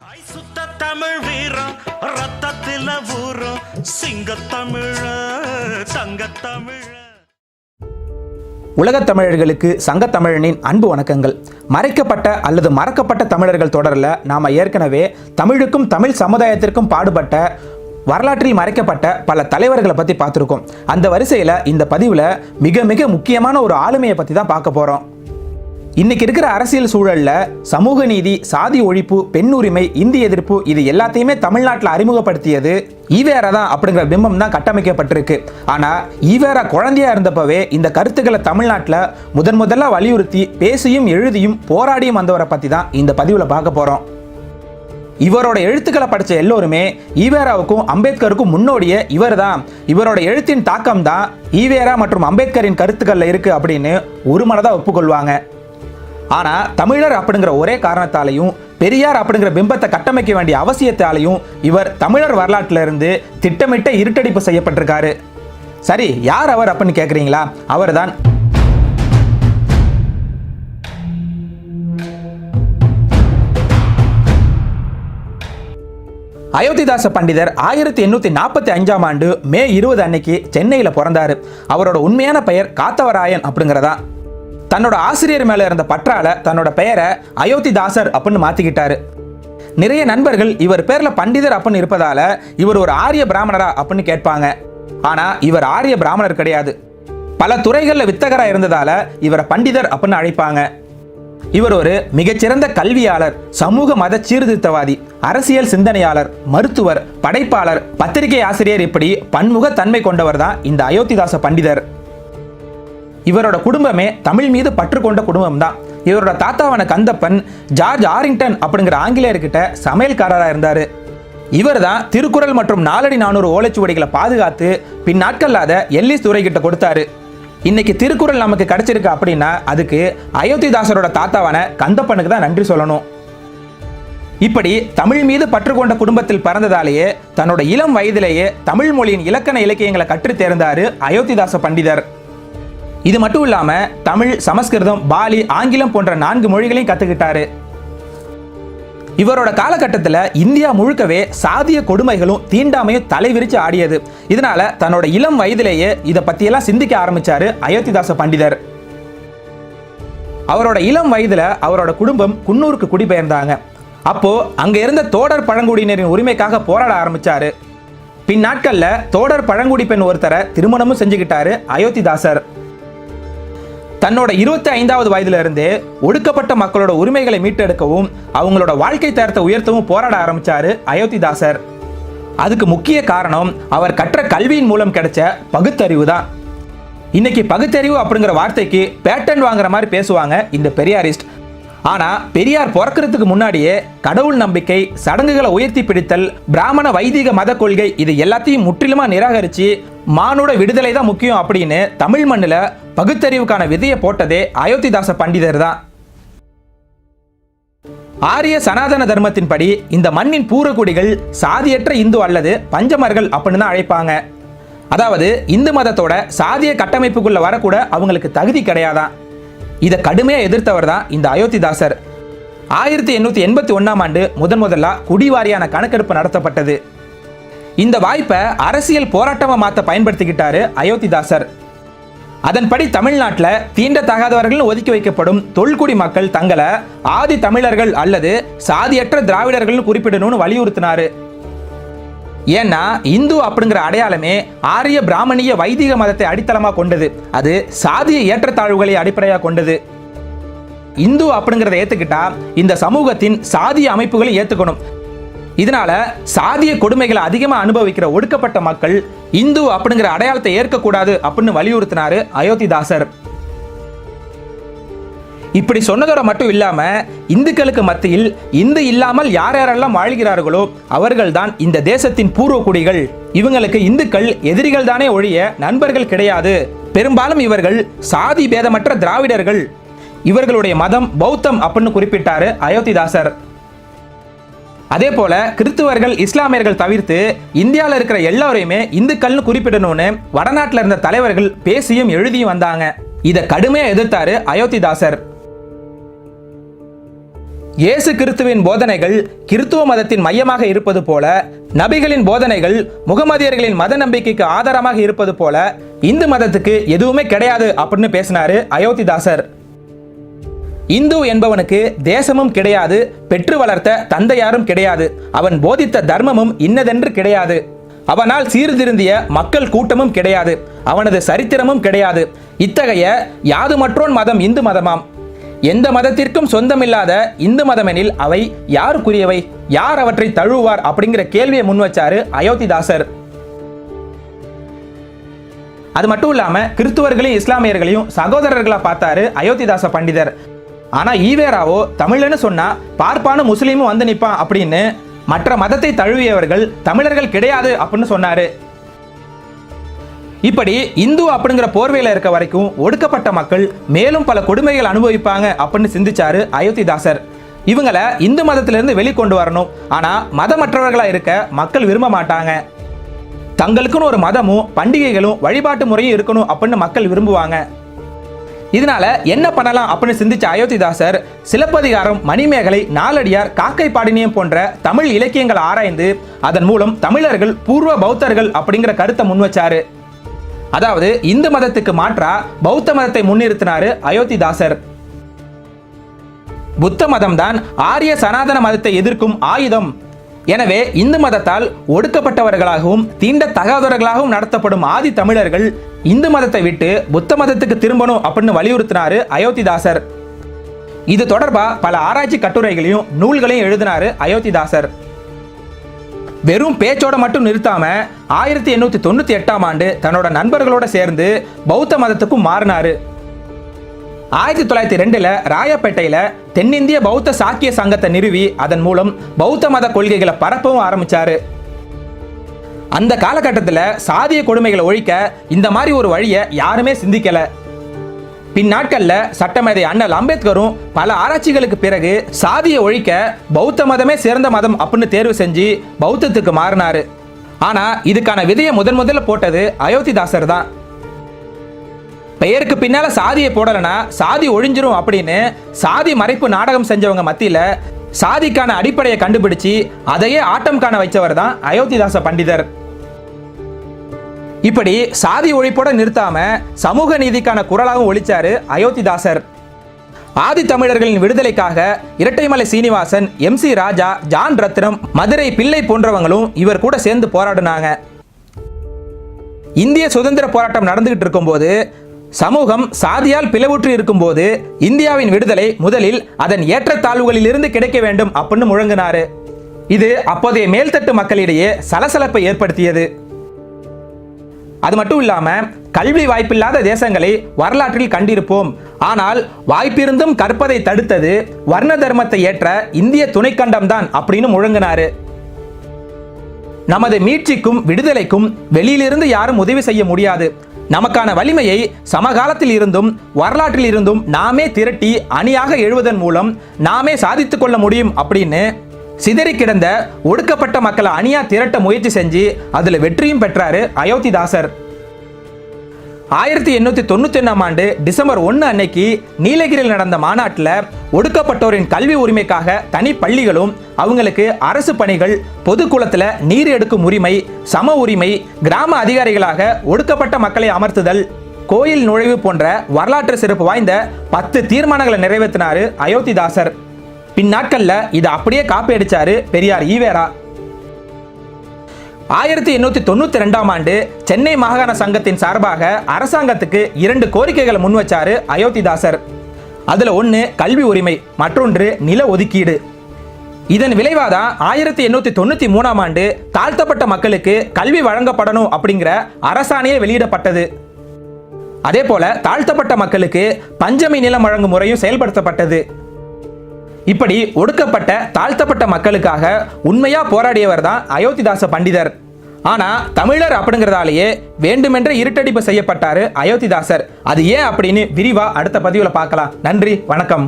ஐ சுத்த தமிழ் வீரம் ரத்தத்தில ஊறும். சிங்கத்தமிழ தங்கத்தமிழ உலகத் தமிழர்களுக்கு சங்கத்தமிழனின் அன்பு வணக்கங்கள். மறைக்கப்பட்ட அல்லது மறக்கப்பட்ட தமிழர்கள் தொடரில் நாம் ஏற்கனவே தமிழுக்கும் தமிழ் சமுதாயத்திற்கும் பாடுபட்ட வரலாற்றில் மறைக்கப்பட்ட பல தலைவர்களை பற்றி பார்த்துருக்கோம். அந்த வரிசையில் இந்த பதிவில் மிக மிக முக்கியமான ஒரு ஆளுமையை பற்றி தான் பார்க்க போகிறோம் இன்னைக்கு இருக்கிற அரசியல் சூழல்ல சமூக நீதி சாதி ஒழிப்பு பெண் உரிமை இந்தி எதிர்ப்பு இது எல்லாத்தையுமே தமிழ்நாட்டில் அறிமுகப்படுத்தியது ஈவேரா தான் அப்படிங்கிற பிம்பம் தான் கட்டமைக்கப்பட்டிருக்கு. ஆனா ஈவேரா குழந்தையா இருந்தப்பவே இந்த கருத்துக்களை தமிழ்நாட்டில் முதன் முதல்ல வலியுறுத்தி பேசியும் எழுதியும் போராடியும் வந்தவரை பத்தி தான் இந்த பதிவில் பார்க்க போறோம். இவரோட எழுத்துக்களை படித்த எல்லோருமே ஈவேராவுக்கும் அம்பேத்கருக்கும் முன்னோடியே இவர் தான். இவரோட எழுத்தின் தாக்கம் தான் ஈவேரா மற்றும் அம்பேத்கரின் கருத்துக்களில் இருக்கு அப்படின்னு ஒரு மனதாக ஒப்புக்கொள்வாங்க. ஆனா தமிழர் அப்படிங்கிற ஒரே காரணத்தாலையும் பெரியார் அப்படிங்கிற பிம்பத்தை கட்டமைக்க வேண்டிய அவசியத்தாலையும் இவர் தமிழர் வரலாற்றில இருந்து திட்டமிட்ட இருட்டடிப்பு செய்யப்பட்டிருக்காரு. சரி யார் அவர் அப்படின்னு கேக்குறீங்களா? அவர்தான். அயோத்திதாச பண்டிதர் ஆயிரத்தி எண்ணூத்தி நாற்பத்தி அஞ்சாம் ஆண்டு மே இருபது அன்னைக்கு சென்னையில் பிறந்தாரு. அவரோட உண்மையான பெயர் காத்தவராயன் அப்படிங்கிறதான் தன்னோட ஆசிரியர் மேல இருந்த பற்றால தன்னோட பெயரை அயோத்திதாசர் அப்படின்னு மாத்திக்கிட்டாரு. நிறைய நண்பர்கள் இவர் பேர்ல பண்டிதர் அப்படின்னு இருப்பதால இவர் ஒரு ஆரிய பிராமணரா அப்படின்னு கேட்பாங்க. ஆனா இவர் ஆரிய பிராமணர் கிடையாது. பல துறைகளில் வித்தகரா இருந்ததால இவரை பண்டிதர் அப்படின்னு அழைப்பாங்க. இவர் ஒரு மிகச்சிறந்த கல்வியாளர் சமூக மத சீர்திருத்தவாதி அரசியல் சிந்தனையாளர் மருத்துவர் படைப்பாளர் பத்திரிகை ஆசிரியர் இப்படி பன்முக தன்மை கொண்டவர் தான் இந்த அயோத்திதாச பண்டிதர். இவரோட குடும்பமே தமிழ் மீது பற்று கொண்ட குடும்பம் தான் இவரோட தாத்தாவான கந்தப்பன் ஜார்ஜ் ஆரிங்டன் அப்படிங்கிற ஆங்கிலேயர்கிட்ட சமையல்காரராக இருந்தார். இவர் தான் திருக்குறள் மற்றும் நாலடி நானூறு ஓலைச்சுவடிகளை பாதுகாத்து பின் நாட்கள்ல எல்லிஸ் துறைகிட்ட கொடுத்தாரு. இன்னைக்கு திருக்குறள் நமக்கு கிடைச்சிருக்கு அப்படின்னா அதுக்கு அயோத்திதாசரோட தாத்தாவான கந்தப்பனுக்கு தான் நன்றி சொல்லணும். இப்படி தமிழ் மீது பற்று கொண்ட குடும்பத்தில் பிறந்ததாலேயே தன்னோட இளம் வயதிலேயே தமிழ் மொழியின் இலக்கண இலக்கியங்களை கற்றுத் தேர்ந்தாரு அயோத்திதாச பண்டிதர். இது மட்டும் இல்லாமல் தமிழ் சமஸ்கிருதம் பாலி ஆங்கிலம் போன்ற நான்கு மொழிகளையும் கற்றுக்கிட்டாரு இவரோட காலகட்டத்தில் இந்தியா முழுக்கவே சாதிய கொடுமைகளும் தீண்டாமையும் தலைவிரிச்சு ஆடியது. இதனால தன்னோட இளம் வயதிலேயே இதை பற்றியெல்லாம் சிந்திக்க ஆரம்பிச்சாரு அயோத்திதாச பண்டிதர். அவரோட இளம் வயதில் அவரோட குடும்பம் குன்னூருக்கு குடிபெயர்ந்தாங்க. அப்போ அங்கே இருந்த தோடர் பழங்குடியினரின் உரிமைக்காக போராட ஆரம்பிச்சாரு. பின் தோடர் பழங்குடி பெண் ஒருத்தரை திருமணமும் செஞ்சுக்கிட்டாரு அயோத்திதாசர். தன்னோட இருபத்தி ஐந்தாவது வயதிலிருந்தே ஒடுக்கப்பட்ட மக்களோட உரிமைகளை மீட்டெடுக்கவும் அவங்களோட வாழ்க்கை தரத்தை உயர்த்தவும் போராட ஆரம்பிச்சாரு அயோத்திதாசர். அதுக்கு முக்கிய காரணம் அவர் கற்ற கல்வியின் மூலம் கிடைச்ச பகுத்தறிவு தான். இன்னைக்கு பகுத்தறிவு அப்படிங்கிற வார்த்தைக்கு பேட்டன் வாங்குற மாதிரி பேசுவாங்க இந்த பெரியாரிஸ்ட். ஆனா பெரியார் பிறக்கிறதுக்கு முன்னாடியே கடவுள் நம்பிக்கை சடங்குகளை உயர்த்தி பிடித்தல் பிராமண வைதிக மத கொள்கை இது எல்லாத்தையும் முற்றிலுமா நிராகரிச்சு மானோட விடுதலை தான் முக்கியம் அப்படின்னு தமிழ் மண்ணில் பகுத்தறிவுக்கான விதையை போட்டதே அயோத்திதாச பண்டிதர் தான். ஆரிய சனாதன தர்மத்தின்படி இந்த மண்ணின் பூரக்குடிகள் சாதியற்ற இந்து அல்லது பஞ்சமர்கள் அப்படின்னு தான் அழைப்பாங்க. அதாவது இந்து மதத்தோட சாதிய கட்டமைப்புக்குள்ள வரக்கூட அவங்களுக்கு தகுதி கிடையாதான். இதை கடுமையாக எதிர்த்தவர் தான் இந்த அயோத்திதாசர். ஆயிரத்தி எண்ணூற்றி எண்பத்தி ஒன்றாம் ஆண்டு முதன் முதல்ல குடிவாரியான கணக்கெடுப்பு நடத்தப்பட்டது. இந்த வாய்ப்பை அரசியல் போராட்டமாக மாற்ற பயன்படுத்திக்கிட்டாரு அயோத்திதாசர். அதன்படி தமிழ்நாட்டில் தீண்டத்தகாதவர்கள் ஒதுக்கி வைக்கப்படும் தொல்குடி மக்கள் தங்களை ஆதி தமிழர்கள் அல்லது சாதியற்ற திராவிடர்கள் குறிப்பிடணும்னு வலியுறுத்தினாரு. ஏன்னா இந்து அப்படிங்கிற அடையாளமே ஆரிய பிராமணிய வைதிக மதத்தை அடித்தளமாக கொண்டது. அது சாதிய ஏற்றத்தாழ்வுகளை அடிப்படையாக கொண்டது. இந்து அப்படிங்கிறத ஏற்றுக்கிட்டா இந்த சமூகத்தின் சாதிய அமைப்புகளை ஏற்றுக்கணும் இதனால சாதிய கொடுமைகளை அதிகமாக அனுபவிக்கிற ஒடுக்கப்பட்ட மக்கள் இந்து அப்படிங்கிற அடையாளத்தை ஏற்கக்கூடாது அப்படின்னு வலியுறுத்தினாரு அயோத்திதாசர். இப்படி சொன்னதோட மட்டும் இல்லாம இந்துக்களுக்கு மத்தியில் இந்து இல்லாமல் யார் யாரெல்லாம் வாழ்கிறார்களோ அவர்கள்தான் இந்த தேசத்தின் பூர்வக்குடிகள் இவங்களுக்கு இந்துக்கள் எதிரிகள் தானே ஒழிய நண்பர்கள் கிடையாது. பெரும்பாலும் இவர்கள் சாதி பேதமற்ற திராவிடர்கள். இவர்களுடைய மதம் பௌத்தம் அப்படின்னு குறிப்பிட்டாரு அயோத்திதாசர். அதே போல கிறிஸ்துவர்கள் இஸ்லாமியர்கள் தவிர்த்து இந்தியாவில் இருக்கிற எல்லாரையுமே இந்துக்கள்னு குறிப்பிடணும்னு வடநாட்டில் இருந்த தலைவர்கள் பேசியும் எழுதியும் வந்தாங்க. இதை கடுமையாக எதிர்த்தாரு அயோத்திதாசர். இயேசு கிறிஸ்துவின் போதனைகள் கிறித்துவ மதத்தின் மையமாக இருப்பது போல நபிகளின் போதனைகள் முகமதியர்களின் மத நம்பிக்கைக்கு ஆதாரமாக இருப்பது போல இந்து மதத்துக்கு எதுவுமே கிடையாது அப்படின்னு பேசினாரு அயோத்திதாசர். இந்து என்பவனுக்கு தேசமும் கிடையாது பெற்று வளர்த்த தந்தையாரும் கிடையாது அவன் போதித்த தர்மமும் இன்னதென்று கிடையாது. அவனால் சீர்திருந்திய மக்கள் கூட்டமும் கிடையாது அவனது சரித்திரமும் கிடையாது. இத்தகைய யாதுமற்றோன் மதம் இந்து மதமாம். எந்த மதத்திற்கும் சொந்தமில்லாத இந்து மதமெனில் அவை யாருக்குரியவை? யார் அவற்றை தழுவார் அப்படிங்கிற கேள்வியை முன் வச்சாரு அயோத்திதாசர். அது மட்டும் இல்லாம கிறிஸ்துவர்களையும் இஸ்லாமியர்களையும் சகோதரர்களா பார்த்தாரு அயோத்திதாச பண்டிதர். ஆனா ஈவேராவோ தமிழ்னு சொன்னா பார்ப்பான முஸ்லீமும் வந்து நிற்பான் அப்படின்னு மற்ற மதத்தை தழுவியவர்கள் தமிழர்கள் கிடையாது அப்படின்னு சொன்னாரு. இப்படி இந்து அப்படிங்கிற போர்வையில் இருக்க வரைக்கும் ஒடுக்கப்பட்ட மக்கள் மேலும் பல கொடுமைகள் அனுபவிப்பாங்க அப்படின்னு சிந்திச்சாரு அயோத்திதாசர். இவங்களை இந்து மதத்திலிருந்து வெளிக்கொண்டு வரணும். ஆனால் மதமற்றவர்களாக இருக்க மக்கள் விரும்ப மாட்டாங்க. தங்களுக்குன்னு ஒரு மதமும் பண்டிகைகளும் வழிபாட்டு முறையும் இருக்கணும் அப்படின்னு மக்கள் விரும்புவாங்க. இதனால என்ன பண்ணலாம் அப்படின்னு சிந்திச்ச அயோத்திதாசர் சிலப்பதிகாரம் மணிமேகலை நாலடியார் காக்கை பாடினியம் போன்ற தமிழ் இலக்கியங்கள் ஆராய்ந்து அதன் மூலம் தமிழர்கள் பூர்வ பௌத்தர்கள் அப்படிங்கிற கருத்தை முன்வச்சாரு. அதாவது இந்து மதத்துக்கு மாற்றா பௌத்த மதத்தை முன்னிறுத்தினாரு அயோத்திதாசர். புத்த மதம்தான் ஆரிய சனாதன மதத்தை எதிர்க்கும் ஆயுதம். எனவே இந்து மதத்தால் ஒடுக்கப்பட்டவர்களாகவும் தீண்டத்தகாதவர்களாகவும் நடத்தப்படும் ஆதி தமிழர்கள் இந்து மதத்தை விட்டு புத்த மதத்துக்கு திரும்பணும் அப்படின்னு வலியுறுத்தினாரு அயோத்திதாசர். இது தொடர்பா பல ஆராய்ச்சி கட்டுரைகளையும் நூல்களையும் எழுதினாரு அயோத்திதாசர். வெறும் பேச்சோட மட்டும் நிறுத்தாம ஆயிரத்தி எண்ணூத்தி தொண்ணூத்தி எட்டாம் ஆண்டு தன்னோட நண்பர்களோட சேர்ந்து பௌத்த மதத்துக்கும் மாறினாரு. ஆயிரத்தி தொள்ளாயிரத்தி ரெண்டுல ராயப்பேட்டையில தென்னிந்திய பௌத்த சாக்கிய சங்கத்தை நிறுவி அதன் மூலம் பௌத்த மத கொள்கைகளை பரப்பவும் ஆரம்பிச்சாரு. அந்த காலகட்டத்தில் சாதிய கொடுமைகளை ஒழிக்க இந்த மாதிரி ஒரு வழியை யாருமே சிந்திக்கலை. பின்னாட்கள்ல சட்டமேதை அண்ணல் அம்பேத்கரும் பல ஆராய்ச்சிகளுக்கு பிறகு சாதியை ஒழிக்க பௌத்த மதமே சிறந்த மதம் அப்படின்னு தேர்வு செஞ்சு பௌத்தத்துக்கு மாறினாரு. ஆனா இதுக்கான விதையை முதன் முதல்ல போட்டது அயோத்திதாசர் தான். பெயருக்கு பின்னால சாதியை போடலைன்னா சாதி ஒழிஞ்சிரும் அப்படின்னு சாதி மறைப்பு நாடகம் செஞ்சவங்க மத்தியில சாதிக்கான அடிப்படையை கண்டுபிடிச்சு அதையே ஆட்டம் காண வைச்சவர் தான் அயோத்திதாச பண்டிதர். இப்படி சாதி ஒழிப்போட நிறுத்தாம சமூக நீதிக்கான குரலாகவும் ஒழிச்சாரு அயோத்திதாசர். ஆதி தமிழர்களின் விடுதலைக்காக இரட்டைமலை சீனிவாசன் எம் சி ராஜா ஜான் ரத்னம் மதுரை பிள்ளை போன்றவங்களும் இவர் கூட சேர்ந்து போராடினாங்க. இந்திய சுதந்திர போராட்டம் நடந்துகிட்டு இருக்கும்போது சமூகம் சாதியால் பிளவுற்று இருக்கும்போது இந்தியாவின் விடுதலை முதலில் அதன் ஏற்றத்தாழ்வுகளிலிருந்து கிடைக்க வேண்டும் அப்படின்னு முழங்கினாரு. இது அப்போதைய மேல்தட்டு மக்களிடையே சலசலப்பை ஏற்படுத்தியது. அது மட்டும் இல்லாமல் கல்வி வாய்ப்பில்லாத தேசங்களை வரலாற்றில் கண்டிருப்போம். ஆனால் வாய்ப்பிருந்தும் கற்பதை தடுத்தது வர்ண தர்மத்தை ஏற்ற இந்திய துணைக்கண்டம்தான் அப்படின்னு முழங்கினாரு. நமது மீட்சிக்கும் விடுதலைக்கும் வெளியிலிருந்து யாரும் உதவி செய்ய முடியாது. நமக்கான வலிமையை சமகாலத்தில் இருந்தும் வரலாற்றில் இருந்தும் நாமே திரட்டி அணியாக எழுவதன் மூலம் நாமே சாதித்துக்கொள்ள முடியும் அப்படின்னு சிதறி கிடந்த ஒடுக்கப்பட்ட மக்களை அணியா திரட்ட முயற்சி செஞ்சு அதில் வெற்றியும் பெற்றாரு அயோத்திதாசர். ஆயிரத்தி எண்ணூத்தி தொண்ணூத்தி ஒன்றாம் ஆண்டு டிசம்பர் ஒன்று அன்னைக்கு நீலகிரியில் நடந்த மாநாட்டில் ஒடுக்கப்பட்டோரின் கல்வி உரிமைக்காக தனி பள்ளிகளும் அவங்களுக்கு அரசு பணிகள் பொதுக்குளத்தில் நீர் எடுக்கும் உரிமை சம உரிமை கிராம அதிகாரிகளாக ஒடுக்கப்பட்ட மக்களை அமர்த்துதல் கோயில் நுழைவு போன்ற வரலாற்று சிறப்பு வாய்ந்த பத்து தீர்மானங்களை நிறைவேற்றினார் அயோத்திதாசர். பின்னாட்களில் இதை அப்படியே காப்பி அடிச்சாரு பெரியார் ஈவேரா. ஆயிரத்தி எண்ணூத்தி தொண்ணூத்தி ரெண்டாம் ஆண்டு சென்னை மாகாண சங்கத்தின் சார்பாக அரசாங்கத்துக்கு இரண்டு கோரிக்கைகளை முன்வச்சாரு அயோத்திதாசர். அதுல ஒன்று கல்வி உரிமை மற்றொன்று நில ஒதுக்கீடு. இதன் விளைவாதான் ஆயிரத்தி எண்ணூத்தி தொண்ணூத்தி மூணாம் ஆண்டு தாழ்த்தப்பட்ட மக்களுக்கு கல்வி வழங்கப்படணும் அப்படிங்கிற அரசாணையே வெளியிடப்பட்டது. அதே போல தாழ்த்தப்பட்ட மக்களுக்கு பஞ்சமி நிலம் வழங்கும் முறையும் செயல்படுத்தப்பட்டது. இப்படி ஒடுக்கப்பட்ட தாழ்த்தப்பட்ட மக்களுக்காக உண்மையா போராடியவர் தான் அயோத்திதாச பண்டிதர். ஆனா தமிழர் அப்படிங்கறதாலேயே வேண்டுமென்ற இருட்டடிப்பு செய்யப்பட்டாரு அயோத்திதாசர். அது ஏன் அப்படின்னு விரிவா அடுத்த பதிவுல பார்க்கலாம். நன்றி வணக்கம்.